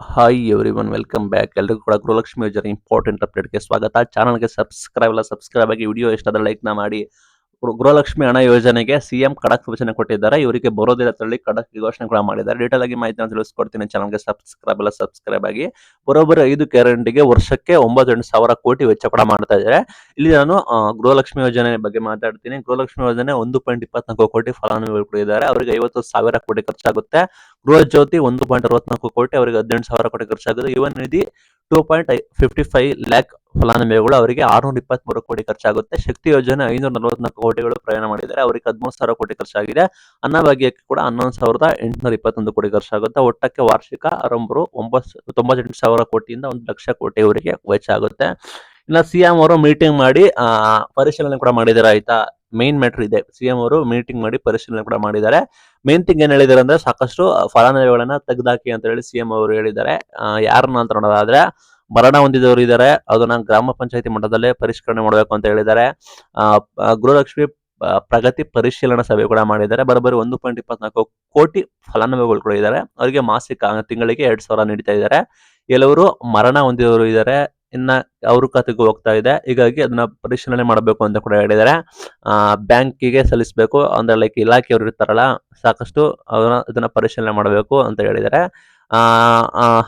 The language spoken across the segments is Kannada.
Hi everyone welcome back ಎಲ್ಲರಿಗೂ ಕೂಡ ಗೃಹಲಕ್ಷ್ಮಿ ಯೋಜನೆ ಇಂಪಾರ್ಟೆಂಟ್ ಅಪ್ಡೇಟ್ಗೆ ಸ್ವಾಗತ. ಚಾನಲ್ಗೆ ಸಬ್ಸ್ಕ್ರೈಬ್ ಎಲ್ಲ ಸಬ್ಸ್ಕ್ರೈಬ್ ಆಗಿ ವಿಡಿಯೋ ಇಷ್ಟಾದ್ರೆ ಲೈಕ್ನ ಮಾಡಿ. ಗೃಹಲಕ್ಷ್ಮಿ ಹಣ ಯೋಜನೆಗೆ ಸಿಎಂ ಖಡಕ್ ಸೂಚನೆ ಕೊಟ್ಟಿದ್ದಾರೆ. ಇವರಿಗೆ ಬರೋದಿಲ್ಲ ತಳ್ಳಿ ಖಡಕ್ ಘೋಷಣೆ ಕೂಡ ಮಾಡಿದ್ದಾರೆ. ಡೀಟೇಲ್ ಆಗಿ ಮಾಹಿತಿನ ತಿಳಿಸ್ಕೊಡ್ತೀನಿ. ಚಾನಲ್ಗೆ ಸಬ್ಸ್ಕ್ರೈಬ್ ಎಲ್ಲ ಸಬ್ಸ್ಕ್ರೈಬ್ ಆಗಿ. ಬರೋಬ್ಬರಿ ಐದು ಗ್ಯಾರಂಟಿಗೆ ವರ್ಷಕ್ಕೆ ಒಂಬತ್ತೆಂಟು ಸಾವಿರ ಕೋಟಿ ವೆಚ್ಚ ಕೂಡ ಮಾಡ್ತಾ ಇದ್ದಾರೆ. ಇಲ್ಲಿ ನಾನು ಗೃಹಲಕ್ಷ್ಮಿ ಯೋಜನೆ ಬಗ್ಗೆ ಮಾತಾಡ್ತೀನಿ. ಗೃಹಲಕ್ಷ್ಮಿ ಯೋಜನೆ ಒಂದು ಪಾಯಿಂಟ್ ಇಪ್ಪತ್ನಾಲ್ಕು ಕೋಟಿ ಫಲಾನುಭವಿಗಳು ಕೊಟ್ಟಿದ್ದಾರೆ ಅವರಿಗೆ ಐವತ್ತು ಸಾವಿರ ಕೋಟಿ ಖರ್ಚಾಗುತ್ತೆ. ಗೃಹ ಜ್ಯೋತಿ ಒಂದು ಪಾಯಿಂಟ್ ಅರವತ್ನಾಲ್ಕು ಕೋಟಿ, ಅವರಿಗೆ ಹದಿನೆಂಟು ಸಾವಿರ ಕೋಟಿ ಖರ್ಚಾಗುತ್ತೆ. Yuva Nidhi two point fifty five lakh ಫಲಾನುಭವಿಗಳು ಅವರಿಗೆ ಆರುನೂರ ಇಪ್ಪತ್ಮೂರು ಕೋಟಿ ಖರ್ಚಾಗುತ್ತೆ. ಶಕ್ತಿ ಯೋಜನೆ ಐನೂರ ನಲವತ್ನಾಲ್ಕು ಕೋಟಿಗಳು ಪ್ರಯಾಣ ಮಾಡಿದ್ದಾರೆ. ಅವರಿಗೆ ಹದಿಮೂರು ಸಾವಿರ ಕೋಟಿ ಖರ್ಚಾಗಿದೆ. ಅನ್ನಭಾಗ್ಯಕ್ಕೆ ಕೂಡ ಹನ್ನೊಂದು ಸಾವಿರದ ಎಂಟುನೂರ ಇಪ್ಪತ್ತೊಂದು ಕೋಟಿ ಖರ್ಚಾಗುತ್ತೆ. ಒಟ್ಟಕ್ಕೆ ವಾರ್ಷಿಕ ಆರಂಭರು ಒಂಬತ್ತು, ತೊಂಬತ್ತೆಂಟು ಸಾವಿರ ಕೋಟಿಯಿಂದ ಒಂದು ಲಕ್ಷ ಕೋಟಿ ಅವರಿಗೆ ವೆಚ್ಚ ಆಗುತ್ತೆ. ಇನ್ನು ಸಿಎಂ ಅವರು ಮೀಟಿಂಗ್ ಮಾಡಿ ಪರಿಶೀಲನೆ ಕೂಡ ಮಾಡಿದ್ದಾರೆ, ಆಯ್ತಾ? ಮೈನ್ ಮ್ಯಾಟರ್ ಇದೆ. ಸಿಎಂ ಅವರು ಮೀಟಿಂಗ್ ಮಾಡಿ ಪರಿಶೀಲನೆ ಕೂಡ ಮಾಡಿದ್ದಾರೆ. ಮೇನ್ ಥಿಂಗ್ ಏನ್ ಹೇಳಿದ್ದಾರೆ ಅಂದ್ರೆ ಸಾಕಷ್ಟು ಫಲಾನುಭವಿಗಳನ್ನ ತೆಗೆದಾಕಿ ಅಂತ ಹೇಳಿ ಸಿಎಂ ಅವರು ಹೇಳಿದ್ದಾರೆ. ಯಾರನ್ನ ಅಂತ ನೋಡೋದಾದ್ರೆ, ಮರಣ ಹೊಂದಿದವರು ಇದ್ದಾರೆ. ಅದನ್ನ ಗ್ರಾಮ ಪಂಚಾಯತಿ ಮಟ್ಟದಲ್ಲೇ ಪರಿಷ್ಕರಣೆ ಮಾಡಬೇಕು ಅಂತ ಹೇಳಿದ್ದಾರೆ. ಗೃಹಲಕ್ಷ್ಮಿ ಪ್ರಗತಿ ಪರಿಶೀಲನಾ ಸಭೆ ಕೂಡ ಮಾಡಿದ್ದಾರೆ. ಬರೋಬ್ಬರಿ ಒಂದು ಪಾಯಿಂಟ್ ಇಪ್ಪತ್ನಾಲ್ಕು ಕೋಟಿ ಫಲಾನುಭವಿಗಳು ಕೂಡ ಇದ್ದಾರೆ. ಅವರಿಗೆ ಮಾಸಿಕ ತಿಂಗಳಿಗೆ ಎರಡ್ ಸಾವಿರ ನೀಡ್ತಾ ಇದ್ದಾರೆ. ಕೆಲವರು ಮರಣ ಹೊಂದಿದವರು ಇದ್ದಾರೆ. ಇನ್ನ ಅವ್ರ ಖಾತೆಗೂ ಹೋಗ್ತಾ ಇದೆ. ಹೀಗಾಗಿ ಅದನ್ನ ಪರಿಶೀಲನೆ ಮಾಡಬೇಕು ಅಂತ ಕೂಡ ಹೇಳಿದ್ದಾರೆ. ಬ್ಯಾಂಕಿಗೆ ಸಲ್ಲಿಸಬೇಕು ಅಂದ್ರೆ ಲೈಕ್ ಇಲಾಖೆಯವರು ಇರ್ತಾರಲ್ಲ, ಸಾಕಷ್ಟು ಅದನ್ನ ಇದನ್ನ ಪರಿಶೀಲನೆ ಮಾಡಬೇಕು ಅಂತ ಹೇಳಿದ್ದಾರೆ.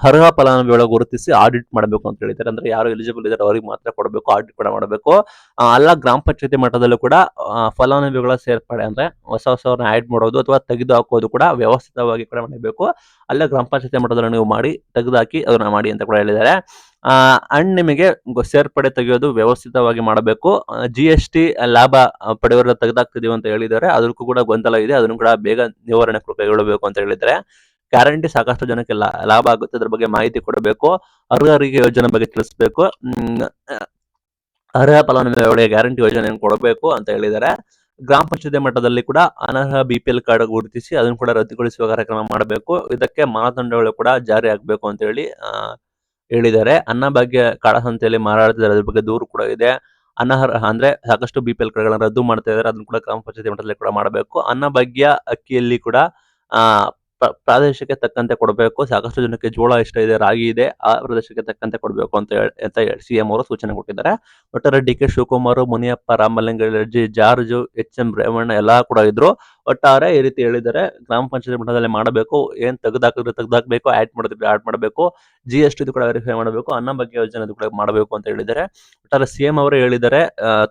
ಅರ್ಹ ಫಲಾನುಭವಿಗಳ ಗುರುತಿಸಿ ಆಡಿಟ್ ಮಾಡಬೇಕು ಅಂತ ಹೇಳಿದ್ದಾರೆ. ಅಂದ್ರೆ ಯಾರು ಎಲಿಜಿಬಲ್ ಇದ್ದಾರೆ ಅವರಿಗೆ ಮಾತ್ರ ಕೊಡಬೇಕು ಆಡಿಟ್ ಕೂಡ ಮಾಡಬೇಕು. ಅಲ್ಲ ಗ್ರಾಮ ಪಂಚಾಯತಿ ಮಟ್ಟದಲ್ಲೂ ಕೂಡ ಫಲಾನುಭವಿಗಳ ಸೇರ್ಪಡೆ ಅಂದ್ರೆ ಹೊಸ ಹೊಸವ್ರನ್ನ ಆಡ್ ಮಾಡೋದು ಅಥವಾ ತೆಗೆದು ಹಾಕೋದು ಕೂಡ ವ್ಯವಸ್ಥಿತವಾಗಿ ಕೂಡ ಮಾಡಬೇಕು. ಅಲ್ಲ ಗ್ರಾಮ ಪಂಚಾಯತಿ ಮಟ್ಟದಲ್ಲಿ ನೀವು ಮಾಡಿ, ತೆಗೆದುಹಾಕಿ ಅದನ್ನ ಮಾಡಿ ಅಂತ ಕೂಡ ಹೇಳಿದ್ದಾರೆ. ಅಂಡ್ ನಿಮಗೆ ಸೇರ್ಪಡೆ ತೆಗೆಯೋದು ವ್ಯವಸ್ಥಿತವಾಗಿ ಮಾಡಬೇಕು. ಜಿ ಎಸ್ ಟಿ ಲಾಭ ಪಡೆಯವರನ್ನ ಪಡೆಯೋರ ತೆಗೆದಾಕ್ತಿದೀವಿ ಅಂತ ಹೇಳಿದ್ದಾರೆ. ಅದಕ್ಕೂ ಕೂಡ ಗೊಂದಲ ಇದೆ. ಅದನ್ನು ಕೂಡ ಬೇಗ ನಿವಾರಣೆ ಕೈಗೊಳ್ಳಬೇಕು ಅಂತ ಹೇಳಿದ್ದಾರೆ. ಗ್ಯಾರಂಟಿ ಸಾಕಷ್ಟು ಜನಕ್ಕೆ ಲಾಭ ಆಗುತ್ತೆ. ಅದ್ರ ಬಗ್ಗೆ ಮಾಹಿತಿ ಕೊಡಬೇಕು. ಅರ್ಹರಿಗೆ ಯೋಜನೆ ಬಗ್ಗೆ ತಿಳಿಸ್ಬೇಕು. ಅರ್ಹ ಫಲಾನುಭವಿಗಳಿಗೆ ಗ್ಯಾರಂಟಿ ಯೋಜನೆಯನ್ನು ಕೊಡಬೇಕು ಅಂತ ಹೇಳಿದ್ದಾರೆ. ಗ್ರಾಮ ಪಂಚಾಯತಿ ಮಟ್ಟದಲ್ಲಿ ಕೂಡ ಅನರ್ಹ ಬಿ ಪಿ ಎಲ್ ಕಾರ್ಡ್ ಗುರುತಿಸಿ ಅದನ್ನು ಕೂಡ ರದ್ದುಗೊಳಿಸುವ ಕಾರ್ಯಕ್ರಮ ಮಾಡಬೇಕು. ಇದಕ್ಕೆ ಮಾನದಂಡಗಳು ಕೂಡ ಜಾರಿ ಆಗಬೇಕು ಅಂತ ಹೇಳಿ ಹೇಳಿದ್ದಾರೆ. ಅನ್ನಭಾಗ್ಯ ಕಾಳಸಂತೆಯಲ್ಲಿ ಮಾರಾಡ್ತಿದ್ದಾರೆ ಅದ್ರ ಬಗ್ಗೆ ದೂರು ಕೂಡ ಇದೆ. ಅನರ್ಹ ಅಂದ್ರೆ ಸಾಕಷ್ಟು ಬಿ ಪಿ ಎಲ್ ಕಾರ್ಡ್ಗಳನ್ನ ರದ್ದು ಮಾಡ್ತಾ ಇದ್ದಾರೆ. ಅದನ್ನು ಕೂಡ ಗ್ರಾಮ ಪಂಚಾಯತಿ ಮಟ್ಟದಲ್ಲಿ ಕೂಡ ಮಾಡಬೇಕು. ಅನ್ನಭಾಗ್ಯ ಅಕ್ಕಿಯಲ್ಲಿ ಕೂಡ, ಆ ಪ್ರಾದೇಶಕ್ಕೆ ತಕ್ಕಂತೆ ಕೊಡಬೇಕು. ಸಾಕಷ್ಟು ಜನಕ್ಕೆ ಜೋಳ ಇಷ್ಟ ಇದೆ, ರಾಗಿ ಇದೆ, ಆ ಪ್ರದೇಶಕ್ಕೆ ತಕ್ಕಂತೆ ಕೊಡಬೇಕು ಅಂತ ಅಂತ ಸಿ ಸಿಎಂ ಅವರು ಸೂಚನೆ ಕೊಟ್ಟಿದ್ದಾರೆ. ಒಟ್ಟಾರೆ D K Shivakumar, Muniyappa Ramalinga Reddy George, H M Revanna ಎಲ್ಲಾ ಕೂಡ ಇದ್ರು. ಒಟ್ಟಾರೆ ಈ ರೀತಿ ಹೇಳಿದ್ದಾರೆ, ಗ್ರಾಮ ಪಂಚಾಯತ್ ಮಟ್ಟದಲ್ಲಿ ಮಾಡಬೇಕು, ಏನ್ ತೆಗೆದಾಕಿದ್ರೆ ತೆಗೆದಾಕಬೇಕು ಆಡ್ ಮಾಡಿದ್ರೆ ಆಡ್ ಮಾಡಬೇಕು ಜಿ ಎಸ್ ಟಿ ಕೂಡ ವೆರಿಫೈ ಮಾಡಬೇಕು, ಅನ್ನ ಬಗ್ಗೆ ಯೋಜನೆ ಕೂಡ ಮಾಡಬೇಕು ಅಂತ ಹೇಳಿದ್ದಾರೆ. ಒಟ್ಟಾರೆ ಸಿಎಂ ಅವರು ಹೇಳಿದ್ದಾರೆ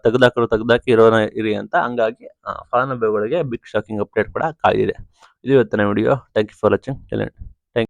ತೆಗೆದಾಕಲು ತೆಗೆದಾಕಿ ಇರೋ ಇರಿ ಅಂತ. ಹಂಗಾಗಿ ಫಲಾನುಭವಿಗಳಿಗೆ ಬಿಗ್ ಶಾಕಿಂಗ್ ಅಪ್ಡೇಟ್ ಕೂಡ ಕಾದಿದೆ இது எத்தனை வீடியோ? தேங்க்யூ ஃபார் வாட்சிங். டெலன்